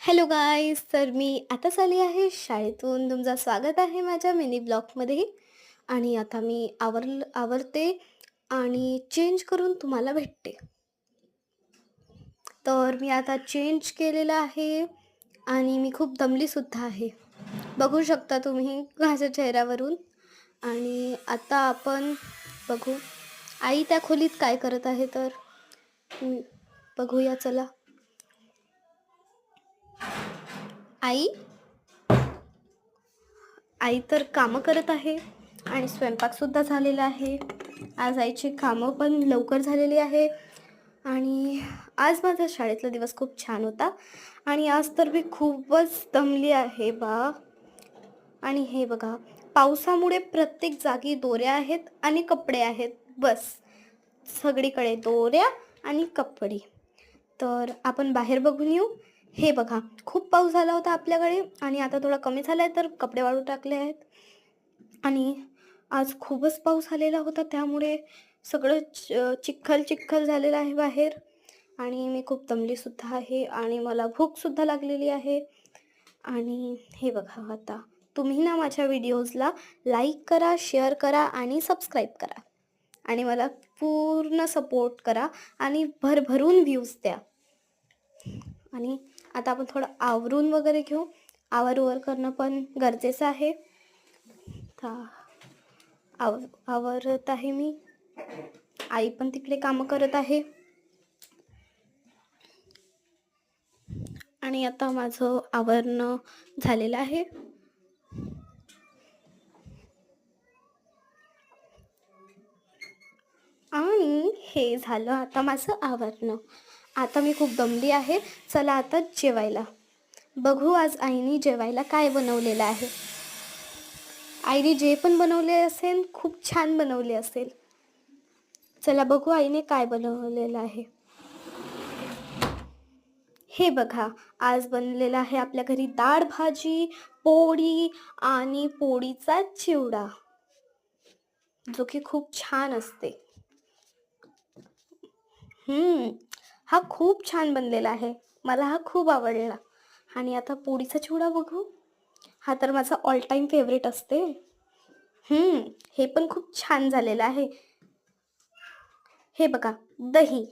Hello गाय तर मी आताच आली आहे शाळेतून. तुमचं स्वागत आहे माझ्या मिनी ब्लॉगमध्ये. आणि आता मी आवर आवरते आणि चेंज करून तुम्हाला भेटते. तर मी आता चेंज केलेलं आहे आणि मी खूप दमलीसुद्धा आहे. बघू शकता तुम्ही माझ्या चेहऱ्यावरून. आणि आता आपण बघू. आई त्या खोलीत काय करत आहे तर? बघूया चला. आई? आई तर कामं करत आहे आणि स्वयंपाकसुद्धा झालेला आहे. आज आईची कामं पण लवकर झालेली आहे. आणि आज माझा शाळेतला दिवस खूप छान होता. आणि आज तर मी खूपच दमली आहे बा. आणि हे बघा पावसामुळे प्रत्येक जागी दोऱ्या आहेत आणि कपडे आहेत. बस सगळीकडे दोऱ्या आणि कपडे. तर आपण बाहेर बघून येऊ. हे बघा खूप पाऊस झाला होता आपल्याकडे आणि आता थोडा कमी झाला आहे तर कपडे वाळू टाकले आहेत. आणि आज खूपच पाऊस आलेला होता त्यामुळे सगळं चिखल चिखल झालेलं आहे बाहेर. आणि मी खूप दमलीसुद्धा आहे आणि मला भूकसुद्धा लागलेली आहे. आणि हे बघा आता तुम्ही ना माझ्या व्हिडिओजला लाईक करा शेअर करा आणि सबस्क्राईब करा. आणि मला पूर्ण सपोर्ट करा आणि भरभरून व्ह्यूज द्या. आणि आता आपण थोडं आवरून वगैरे घेऊ. आवर करणं पण गरजेचं आहे. आव आवरत आहे मी. आई पण तिकडे कामं करत आहे. आणि आता माझं आवरणं झालेलं आहे. आणि हे झालं आता माझं आवरणं. आता मी खूप दमली आहे. चला आता जेवायला. बघू आज आईने जेवायला काय बनवलेलं आहे. आईने जे पण बनवले असेल खूप छान बनवले असेल. चला बघू आईने काय बनवलेलं आहे. हे बघा आज बनलेलं आहे आपल्या घरी डाळ भाजी पोळी आणि पोळीचा चिवडा. जो की खूप छान असते. हम्म. हा खूप छान बनलेला आहे. मला हा खूप आवडला. आणि आता पोळीचा चिवडा बघू. हा तर माझा ऑल टाईम फेवरेट असते. हे पण खूप छान झालेलं आहे. हे बघा दही.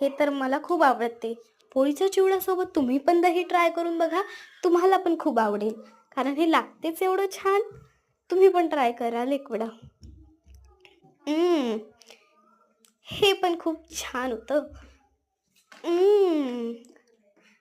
हे तर मला खूप आवडते. पोळीच्या चिवड्यासोबत तुम्ही पण दही ट्राय करून बघा. तुम्हाला पण खूप आवडेल. कारण हे लागतेच एवढं छान. तुम्ही पण ट्राय कराल एक वेळा हे पण खूप छान होतं.